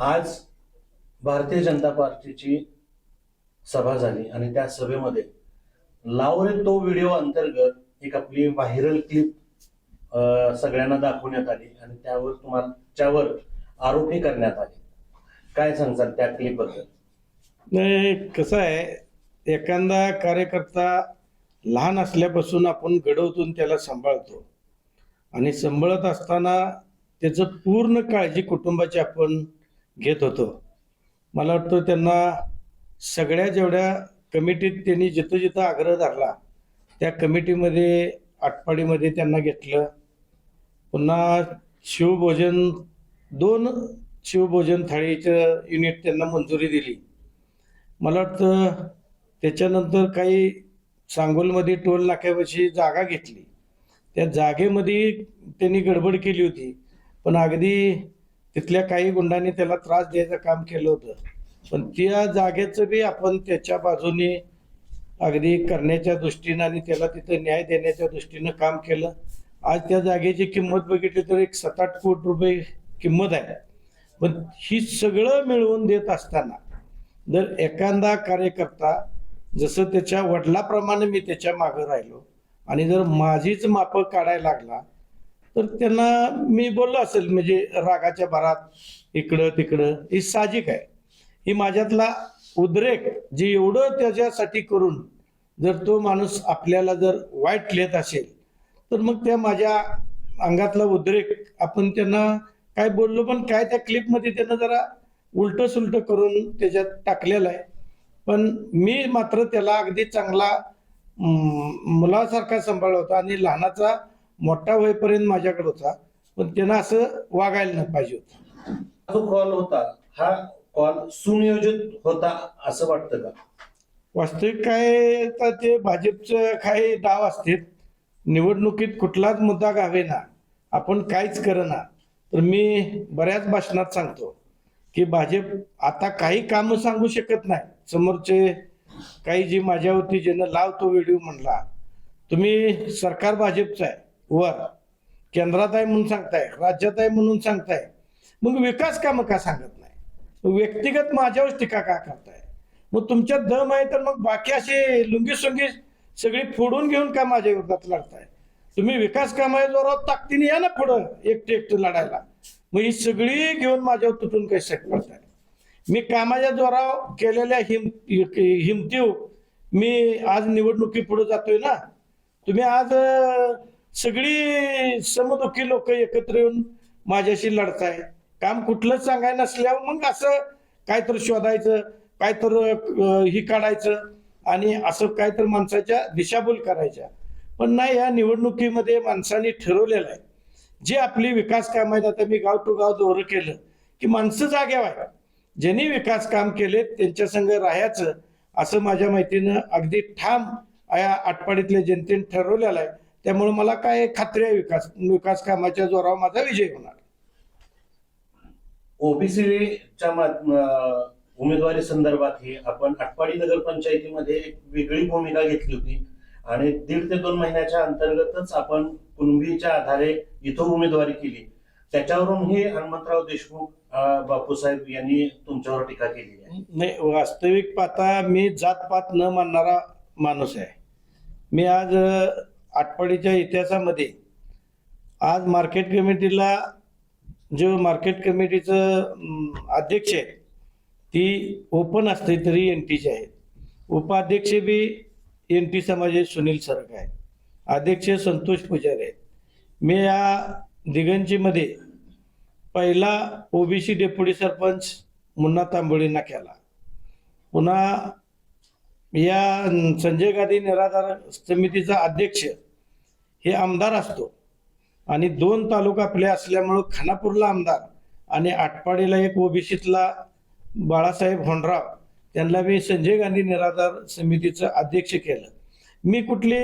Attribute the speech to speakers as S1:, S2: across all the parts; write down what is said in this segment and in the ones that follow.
S1: आज भारतीय जनता पार्टीची सभा झाली आणि त्या सभेमध्ये लावरे तो व्हिडिओ अंतर्गत एक आपली व्हायरल क्लिप सगळ्यांना दाखवण्यात आली आणि त्यावर तुम्हाला त्यावर आरोपही करण्यात आले. काय सांगतात त्या क्लिपबद्दल?
S2: नाही कसं आहे एखादा कार्यकर्ता लहान असल्यापासून आपण घडवतून त्याला सांभाळतो. आणि सांभाळत असताना त्याचं पूर्ण काळजी कुटुंबाची आपण घेत होतो. मला वाटतं त्यांना सगळ्या जेवढ्या कमिटीत त्यांनी जिथं जिथं आग्रह धरला त्या कमिटीमध्ये आटपाडीमध्ये त्यांना घेतलं. पुन्हा शिवभोजन दोन शिवभोजन थाळीचं युनिट त्यांना मंजुरी दिली. मला वाटतं त्याच्यानंतर काही सांगोलमध्ये टोल नाक्यापाशी जागा घेतली. त्या जागेमध्ये त्यांनी गडबड केली होती. पण अगदी तिथल्या काही गुंडांनी त्याला त्रास द्यायचं काम केलं होतं. पण त्या जागेचं बी आपण त्याच्या बाजूने अगदी करण्याच्या दृष्टीनं आणि त्याला तिथं न्याय देण्याच्या दृष्टीनं काम केलं. आज त्या जागेची किंमत बघितली तर एक सात आठ कोटी रुपये किंमत आहे. पण ही सगळं मिळवून देत असताना जर एखादा कार्यकर्ता जसं त्याच्या वडिलाप्रमाणे मी त्याच्या मागं राहिलो आणि जर माझीच मापं काढायला लागला तर त्यांना मी बोललो असेल म्हणजे रागाच्या भरात इकडं तिकडं ही साहजिक आहे. ही माझ्यातला उद्रेक जे एवढं त्याच्यासाठी करून जर तो माणूस आपल्याला जर वाईट लिहित असेल तर मग त्या माझ्या अंगातला उद्रेक आपण त्यांना काय बोललो पण काय त्या क्लिपमध्ये त्यांना जरा उलट सुलट करून त्याच्यात टाकलेलं आहे. पण मी मात्र त्याला अगदी चांगला मुलासारखा सांभाळला होता आणि लहानाचा मोठा होईपर्यंत माझ्याकडे होता पण त्यानं असं वागायला नाही पाहिजे होतं.
S1: जो कॉल होता. हा कॉल सुनियोजित होता असं वाटतं का?
S2: वास्तविक काय तर ते भाजपचं काही डाव असते निवडणुकीत कुठलाच मुद्दा गावे ना आपण काहीच करना. तर मी बऱ्याच भाषणात सांगतो की भाजप आता काही कामं सांगू शकत नाही. समोरचे काही जी माझ्यावरती ज्यानं लाव तो व्हिडिओ म्हणला तुम्ही सरकार भाजपचं आहे. वर. केंद्रात आहे म्हणून सांगताय राज्यात आहे म्हणून सांगताय. मग विकास कामं का सांगत नाही? व्यक्तिगत माझ्यावर टीका का करताय? मग तुमच्यात दम आहे तर मग बाकी असे लुंगी सुंगी सगळी फोडून घेऊन का माझ्या विरोधात लढताय? तुम्ही विकास कामा जोरात ताकदीने या ना पुढं एकटे एकटे लढायला. मग ही सगळी घेऊन माझ्यावर तुटून कशासाठी पडताय. मी कामाच्या जोरावर केलेल्या हिम हिमतीव मी आज निवडणुकी पुढे जातोय ना. तुम्ही आज सगळी समदुखी लोक एकत्र येऊन माझ्याशी लढताय. काम कुठलंच सांगाय नसल्यावर मग असं काय तर शोधायचं काय तर ही काढायचं आणि असं काय तर माणसाच्या दिशाभूल करायच्या. पण नाही या निवडणुकीमध्ये माणसांनी ठरवलेलं आहे. जे आपली विकास काम आहेत आता मी गाव टू गाव दौरं केलं की माणसं जाग्यावर आहे ज्यांनी विकास काम केले त्यांच्या संग राहायचं असं माझ्या माहितीनं अगदी ठाम या आटपाडीतल्या जनतेने ठरवलेलं आहे. त्यामुळे मला काय खात्री आहे विकास विकास कामाच्या जोरावर माझा विजय होणार.
S1: ओबीसीच्या उमेदवारी संदर्भात ही आपण आटपाडी नगर पंचायतीमध्ये एक वेगळी भूमिका घेतली होती. आणि दीड ते दोन महिन्याच्या अंतर्गतच आपण कुणबीच्या आधारे इथं उमेदवारी केली. त्याच्यावरून ही हनुमंतराव देशमुख बापूसाहेब यांनी तुमच्यावर टीका केली आहे.
S2: नाही वास्तविक पाहता मी जातपात न मानणारा माणूस आहे. मी आज आटपाडीच्या इतिहासामध्ये आज मार्केट कमिटीला जो मार्केट कमिटीचं अध्यक्ष आहे ती ओपन असते तरी एन टीचे आहेत. उपाध्यक्ष बी एन टी समाजाचे सुनील सरक आहे अध्यक्ष संतोष पुजारी आहेत. मी या दिगंजीमध्ये पहिला ओबीसी डेप्युटी सरपंच मुन्ना तांबोळींना केला. पुन्हा या संजय गांधी निराधार समितीचा अध्यक्ष हे आमदार असतो. आणि दोन तालुका आपले असल्यामुळं खानापूरला आमदार आणि आटपाडीला एक ओबीसीतला बाळासाहेब होणराव त्यांना मी संजय गांधी निराधार समितीचं अध्यक्ष केलं. मी कुठली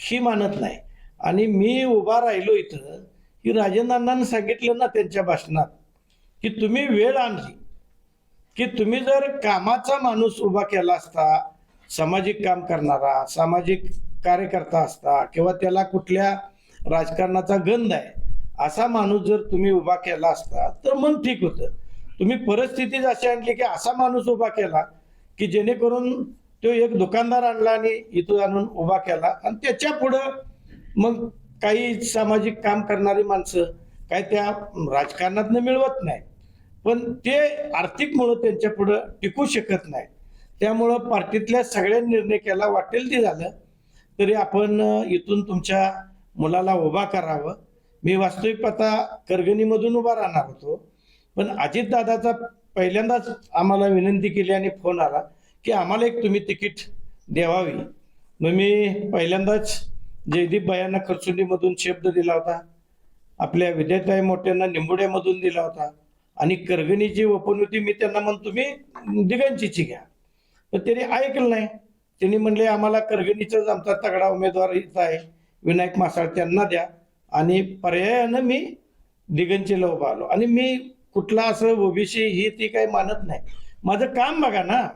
S2: ही मानत नाही. आणि मी उभा राहिलो इथं की राजेंद्रांना सांगितलं ना त्यांच्या भाषणात की तुम्ही वेळ आणली. की तुम्ही जर कामाचा माणूस उभा केला असता सामाजिक काम करणारा सामाजिक कार्यकर्ता असता किंवा त्याला कुठल्या राजकारणाचा गंध आहे असा माणूस जर तुम्ही उभा केला असता तर मग ठीक होतं. तुम्ही परिस्थितीच अशी आणली की असा माणूस उभा केला की जेणेकरून तो एक दुकानदार आणला आणि इथं आणून उभा केला आणि त्याच्या पुढं मग काही सामाजिक काम करणारी माणसं काय त्या राजकारणात मिळवत नाही पण ते आर्थिकमुळं त्यांच्या पुढं टिकू शकत नाही त्यामुळं पार्टीतल्या सगळ्या निर्णय केला वाटेल ते झालं. तरी आपण इथून तुमच्या मुलाला उभा करावं. मी वास्तविक पता करगणीमधून उभा राहणार होतो. पण अजितदादाचा पहिल्यांदाच आम्हाला विनंती केली आणि फोन आला की आम्हाला एक तुम्ही तिकीट द्यावावी. मग मी पहिल्यांदाच जयदीप बायांना खरसुंडीमधून शब्द दिला होता. आपल्या विद्याताई मोठ्यांना निंबुड्यामधून दिला होता. आणि करगणीची वपन होती मी त्यांना म्हणतो तुम्ही दिगंचीची घ्या. पण त्यांनी ऐकलं नाही. त्यांनी म्हणले आम्हाला करगणीचाच आमचा तगडा उमेदवार इथं आहे. विनायक मासाळ त्यांना द्या. आणि पर्यायानं मी दिगंचीला उभा आलो. आणि मी कुठला असं ओबीसी ही ती काही मानत नाही. माझं काम बघा ना.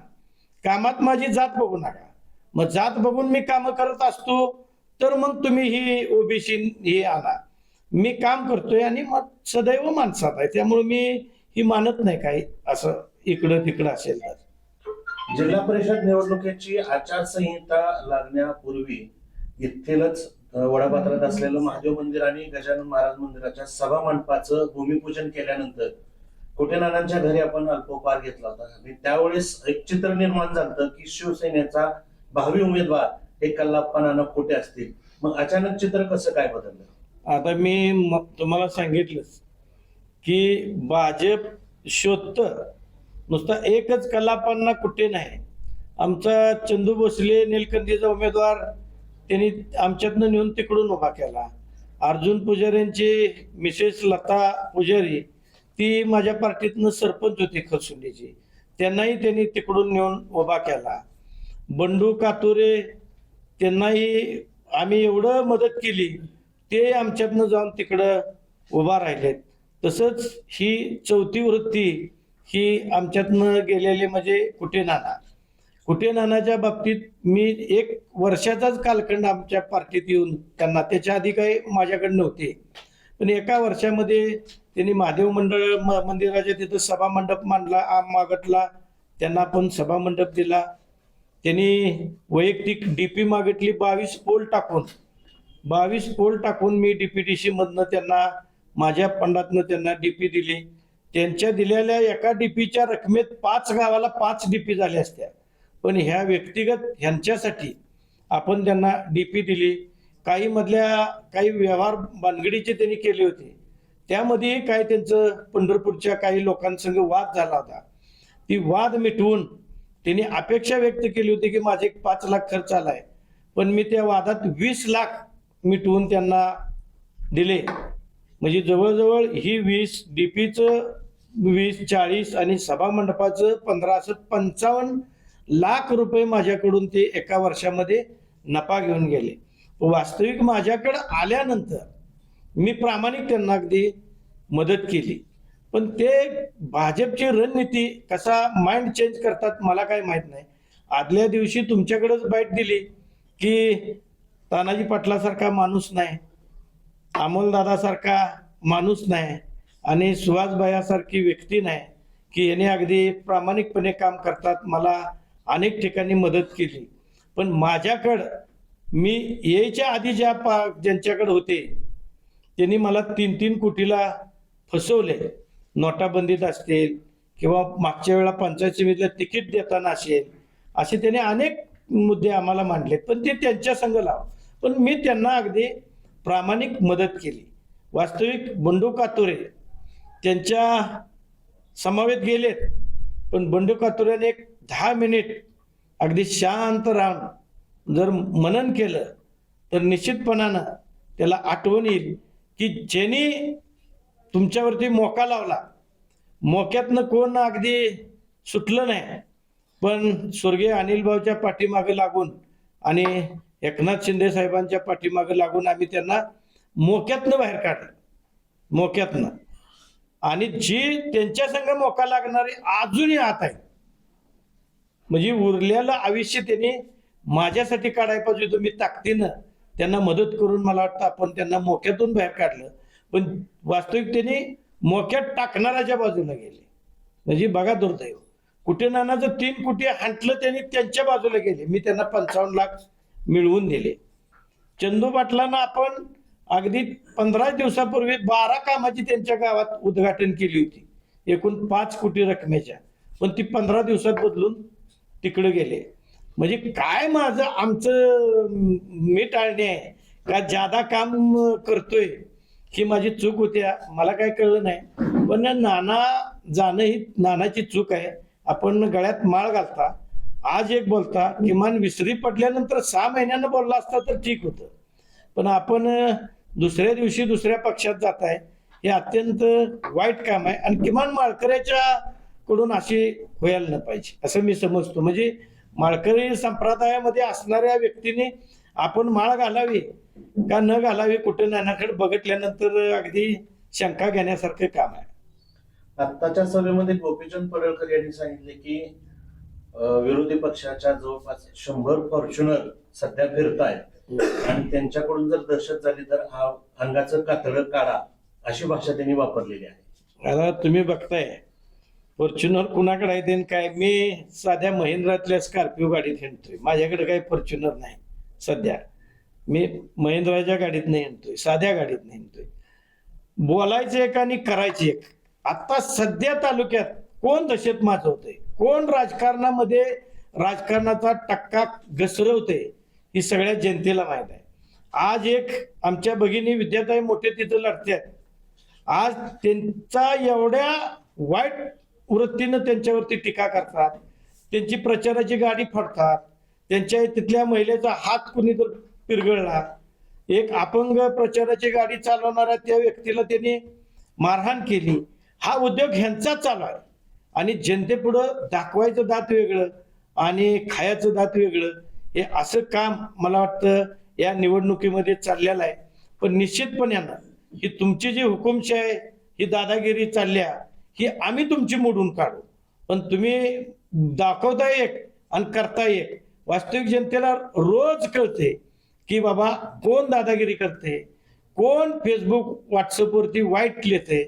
S2: कामात माझी जात बघू नका. मग जात बघून मी काम करत असतो तर मग तुम्ही ही ओबीसी ही आणा. मी काम करतोय आणि मग सदैव माणसात आहे. त्यामुळे मी ही मानत नाही काही असं इकडं तिकडं असेल तर.
S1: जिल्हा परिषद निवडणुकीची आचारसंहिता लागण्यापूर्वी इथेलच वडापात्रात असलेलं महादेव मंदिर आणि गजानन महाराज मंदिराच्या सभा मंडपाचं भूमिपूजन केल्यानंतर कुटेनानांच्या घरी आपण अल्पोपहार घेतला होता. आणि त्यावेळेस एक चित्र निर्माण झालं की शिवसेनेचा भावी उमेदवार हे कल्लाप्पा नाना असतील. मग अचानक चित्र कसं काय बदललं?
S2: आता मी तुम्हाला सांगितलंच की भाजप शोधतं नुसता एकच कलापांना कुठे नाही. आमचा चंदू भोसले निलकंठीचा उमेदवार त्यांनी आमच्यातनं नेऊन तिकडून उभा केला. अर्जुन पुजाऱ्यांची मिसेस लता पुजारी ती माझ्या पार्टीतनं सरपंच होती खरसुंडीची. त्यांनाही त्यांनी तिकडून नेऊन उभा केला. बंडू कातुरे त्यांनाही आम्ही एवढं मदत केली ते आमच्यातनं जाऊन तिकडं उभा राहिलेत. तसंच ही चौथी वृत्ती की आमच्यातनं गेलेले म्हणजे कुठे नाना? कुठे नानाच्या बाबतीत मी एक वर्षाचाच कालखंड आमच्या पार्टीत येऊन त्यांना त्याच्या आधी काही माझ्याकडे नव्हते. पण एका वर्षामध्ये त्यांनी महादेव मंडळ म- मंदिराच्या तिथं सभा मंडप मांडला आम मागटला त्यांना पण सभा मंडप दिला. त्यांनी वैयक्तिक डीपी मागितली बावीस पोल टाकून. बावीस पोल टाकून मी डीपीटीसी मधनं त्यांना माझ्या फंडातनं त्यांना डीपी दिली. त्यांच्या दिलेल्या एका डीपीच्या रकमेत पाच गावाला पाच डीपी झाल्या असत्या. पण ह्या व्यक्तिगत ह्यांच्यासाठी आपण त्यांना डीपी दिली. काही मधल्या काही व्यवहार बांधगडीचे त्यांनी केले होते. त्यामध्ये काय त्यांचं पंढरपूरच्या काही लोकांसंग वाद झाला होता. ती वाद मिटवून त्यांनी अपेक्षा व्यक्त केली होती की माझे एक पाच लाख खर्च आलाय. पण मी त्या वादात वीस लाख मिटवून त्यांना दिले. म्हणजे जवळजवळ ही वीस डीपीचं वीस चाळीस आणि सभामंडपाचं पंधराशे पंधरा असं पंचावन्न लाख रुपये माझ्याकडून ते एका वर्षामध्ये नफा घेऊन गेले. वास्तविक माझ्याकडे आल्यानंतर मी प्रामाणिक त्यांना अगदी मदत केली. पण ते भाजपची रणनीती कसा माइंड चेंज करतात मला काही माहीत नाही. आदल्या दिवशी तुमच्याकडेच बाईट दिली की तानाजी पाटलासारखा माणूस नाही अमोलदादासारखा माणूस नाही आणि सुहासबायासारखी व्यक्ती नाही की याने अगदी प्रामाणिकपणे काम करतात. मला अनेक ठिकाणी मदत केली. पण माझ्याकडं मी यायच्या आधी ज्या पा ज्यांच्याकडे होते त्यांनी मला तीन तीन कोटीला फसवले. नोटाबंदीत असतील किंवा मागच्या वेळा पंचायत समितीला तिकीट देताना असेल असे त्याने अनेक मुद्दे आम्हाला मांडलेत. पण ते त्यांच्या संघ लाव. पण मी त्यांना अगदी प्रामाणिक मदत केली. वास्तविक बंडू कातोरे त्यांच्या समवेत गेलेत. पण बंडू कातुर्याने एक दहा मिनिट अगदी शांत राहून जर मनन केलं तर निश्चितपणानं त्याला आठवण येईल की ज्यांनी तुमच्यावरती मोका लावला. मोक्यातनं कोण अगदी सुटलं नाही. पण स्वर्गीय अनिलभाऊच्या पाठीमागे लागून आणि एकनाथ शिंदे साहेबांच्या पाठीमागे लागून आम्ही त्यांना मोक्यातनं बाहेर काढलं. मोक्यातनं. आणि जी त्यांच्या संघ मोका लागणारी अजूनही आत आहे. म्हणजे उरलेलं आयुष्य त्यांनी माझ्यासाठी काढायला पाहिजे होतं. मी ताकदीनं त्यांना मदत करून मला वाटतं आपण त्यांना मोक्यातून बाहेर काढलं. पण वास्तविक त्यांनी मोक्यात टाकणाऱ्याच्या बाजूला गेले. म्हणजे बघा दुर्दैव. कुठे नानाचं तीन कुठे हांटलं त्यांनी त्यांच्या बाजूला गेले. मी त्यांना पंचावन्न लाख मिळवून दिले. चंदू पाटलांना आपण अगदी पंधरा दिवसापूर्वी बारा कामाची त्यांच्या गावात उद्घाटन केली होती. एकूण पाच कोटी रकमेच्या. पण ती पंधरा दिवसात बदलून तिकडे गेले. म्हणजे काय माझं आमचं मी टाळणे आहे. का जादा काम करतोय ही माझी चूक होत्या मला काय कळलं नाही. पण नाना जाणं ही नानाची चूक आहे. आपण गळ्यात माळ घालता. आज एक बोलता किमान विसरी पडल्यानंतर सहा महिन्यानं बोलला असता तर ठीक होतं. पण आपण दुसऱ्या दिवशी दुसऱ्या पक्षात जात आहे. हे अत्यंत वाईट काम आहे. आणि किमान माळकऱ्याच्या कडून अशी व्हायला न पाहिजे असं मी समजतो. म्हणजे माळकरी संप्रदायामध्ये असणाऱ्या व्यक्तीने आपण माळ घालावी का न घालावी कुठे नानाकडे बघितल्यानंतर अगदी शंका घेण्यासारखं काम आहे.
S1: आत्ताच्या सभेमध्ये गोपीचंद पडळकर यांनी सांगितले की विरोधी पक्षाच्या जवळपास शंभर फॉर्च्युनर सध्या फिरतायत. आणि त्यांच्याकडून जर दहशत झाली तर हा अंगाचं कातडं काढा अशी भाषा त्यांनी वापरलेली आहे.
S2: आता तुम्ही बघताय फॉर्च्युनर कुणाकडे आहे ते काय? मी साध्या महिंद्रातल्या स्कॉर्पिओ गाडीत हिंडतोय. माझ्याकडे काही फॉर्च्युनर नाही सध्या. मी महिंद्राच्या गाडीत नाही हिंडतोय साध्या गाडीत नाही हिंडतोय. बोलायचं एक आणि करायचं एक. आता सध्या तालुक्यात कोण दशेत माजवतंय कोण राजकारणामध्ये राजकारणाचा टक्का घसरवते ही सगळ्या जनतेला माहीत आहे. आज एक आमच्या भगिनी विद्याताई मोठे तिथं लढते आहेत. आज त्यांचा एवढ्या वाईट वृत्तीनं त्यांच्यावरती टीका करतात. त्यांची प्रचाराची गाडी फोडतात. त्यांच्या तिथल्या महिलेचा हात कुणी तर पिरगळला एक अपंग प्रचाराची गाडी चालवणाऱ्या त्या व्यक्तीला त्यांनी मारहाण केली. हा उद्योग ह्यांचा चालू आहे. आणि जनतेपुढं दाखवायचं दात वेगळं आणि खायचं दात वेगळं. हे असं काम मला वाटतं या निवडणुकीमध्ये चाललेलं आहे. पण निश्चितपणानं ही तुमची जी हुकुमशाही आहे ही दादागिरी चालल्या ही आम्ही तुमची मोडून काढू. पण तुम्ही दाखवता एक आणि करता एक. वास्तविक जनतेला रोज कळते की बाबा कोण दादागिरी करते कोण फेसबुक व्हॉट्सअपवरती वाईट लिहिते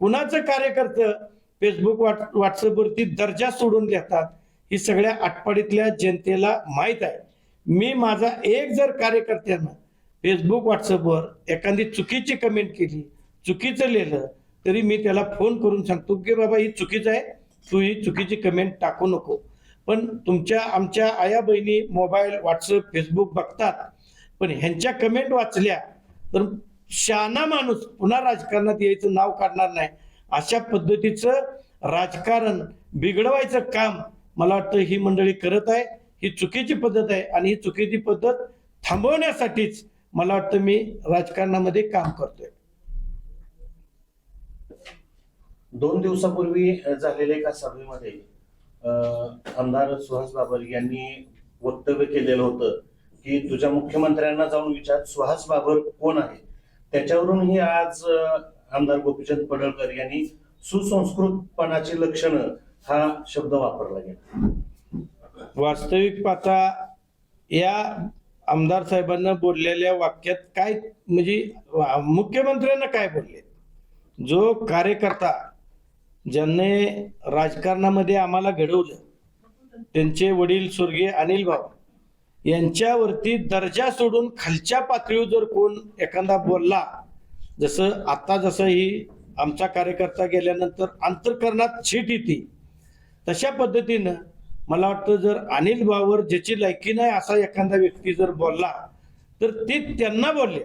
S2: कुणाचं कार्यकर्तं फेसबुक व्हॉट व्हॉट्सअपवरती दर्जा सोडून देतात ही सगळ्या आटपाडीतल्या जनतेला माहीत आहे. मी माझा एक जर कार्यकर्त्यानं फेसबुक व्हॉट्सअपवर एखादी चुकीची कमेंट केली चुकीचं लिहिलं तरी मी त्याला फोन करून सांगतो की बाबा ही चुकीचं आहे. तू ही चुकीची कमेंट टाकू नको. पण तुमच्या आमच्या आया बहिणी मोबाईल व्हॉट्सअप फेसबुक बघतात. पण ह्यांच्या कमेंट वाचल्या तर शाना माणूस पुन्हा राजकारणात यायचं नाव काढणार नाही. अशा पद्धतीचं राजकारण बिघडवायचं काम मला वाटतं ही मंडळी करत आहे. ही चुकीची पद्धत आहे आणि ही चुकीची पद्धत थांबवण्यासाठीच मला वाटतं मी राजकारणामध्ये काम करतोय.
S1: दोन दिवसापूर्वी झालेल्या एका सभेमध्ये आमदार सुहास बाबर यांनी वक्तव्य केलेलं होतं की तुझ्या मुख्यमंत्र्यांना जाऊन विचार सुहास बाबर कोण आहे त्याच्यावरूनही आज आमदार गोपीचंद पडळकर यांनी सुसंस्कृतपणाची लक्षणं हा शब्द वापरला गेला.
S2: वास्तविक पाहता या आमदार साहेबांना बोललेल्या वाक्यात काय म्हणजे मुख्यमंत्र्यांना काय बोलले? जो कार्यकर्ता ज्यांनी राजकारणामध्ये आम्हाला घडवलं त्यांचे वडील स्वर्गीय अनिल भाऊ यांच्यावरती दर्जा सोडून खालच्या पातळीवर जर कोण एखादा बोलला जसं आता जसं ही आमचा कार्यकर्ता गेल्यानंतर अंतर्करणात छीट येते तशा पद्धतीनं मला वाटतं जर अनिल भाऊवर ज्याची लायकी नाही असा एखादा व्यक्ती जर बोलला तर ते त्यांना बोलले.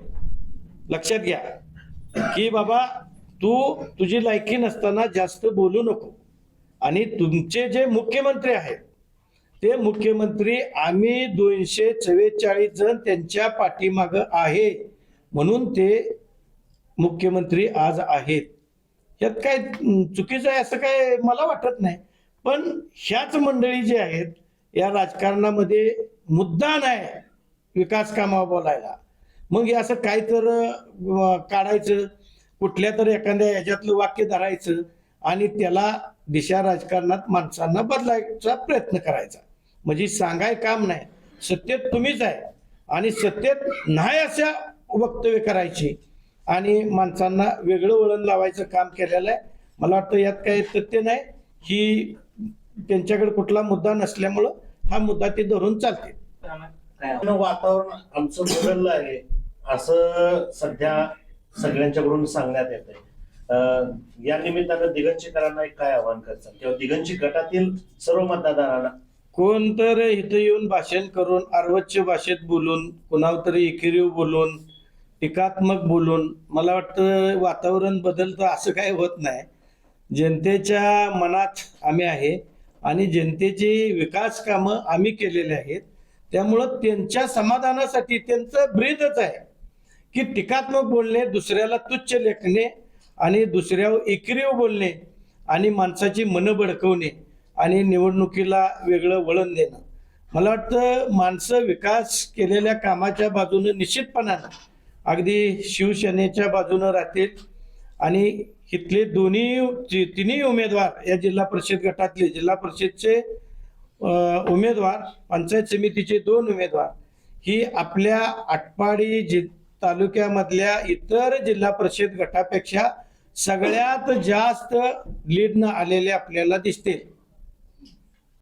S2: लक्षात घ्या. की बाबा तू तुझी लायकी नसताना जास्त बोलू नको. आणि तुमचे जे मुख्यमंत्री आहेत ते मुख्यमंत्री आम्ही दोनशे चव्वेचाळीस जण त्यांच्या पाठीमाग आहे. म्हणून ते मुख्यमंत्री आज आहेत. यात काय चुकीचं आहे असं काय मला वाटत नाही. पण ह्याच मंडळी जी आहेत या राजकारणामध्ये मुद्दा नाही विकास कामावर बोलायला. मग हे असं काय तर काढायचं? कुठल्या तर एखाद्या याच्यातलं वाक्य धरायचं? आणि त्याला दिशा राजकारणात माणसांना बदलायचा प्रयत्न करायचा. म्हणजे सांगाय काम नाही. सत्तेत तुम्हीच आहे. आणि सत्तेत नाही अशा वक्तव्य करायची. आणि माणसांना वेगळं वळण लावायचं काम केलेलं आहे. मला वाटतं यात काही तथ्य नाही. ही त्यांच्याकडे कुठला मुद्दा नसल्यामुळं हा मुद्दा ते धरून चालते
S1: वातावरण आमचं बदललं आहे. असं सध्या सगळ्यांच्याकडून सांगण्यात येत आहे. या निमित्तानं दिगंचीकरांना एक काय आवाहन करतात? किंवा दिगंची गटातील सर्व मतदारांना?
S2: कोण तर इथं येऊन भाषण करून अर्वच्य भाषेत बोलून कुणावर तरी एकेरीव बोलून टीकात्मक बोलून मला वाटतं वातावरण बदलतं असं काही होत नाही. जनतेच्या मनात आम्ही आहे. आणि जनतेची विकास कामं आम्ही केलेले आहेत. त्यामुळं त्यांच्या समाधानासाठी त्यांचं ब्रीदच आहे. की टीकात्मक बोलणे दुसऱ्याला तुच्छ लेखणे आणि दुसऱ्यावर एकरीव बोलणे आणि माणसाची मनं भडकवणे आणि निवडणुकीला वेगळं वळण देणं. मला वाटतं माणसं विकास केलेल्या कामाच्या बाजूनं निश्चितपणानं अगदी शिवसेनेच्या बाजूनं राहतील आणि इथले दोन्ही तिन्ही उमेदवार या जिल्हा परिषद गटातले जिल्हा परिषदचे उमेदवार पंचायत समितीचे दोन उमेदवार ही आपल्या आटपाडी जि तालुक्यामधल्या इतर जिल्हा परिषद गटापेक्षा सगळ्यात जास्त लीडनं आलेले आपल्याला दिसतील.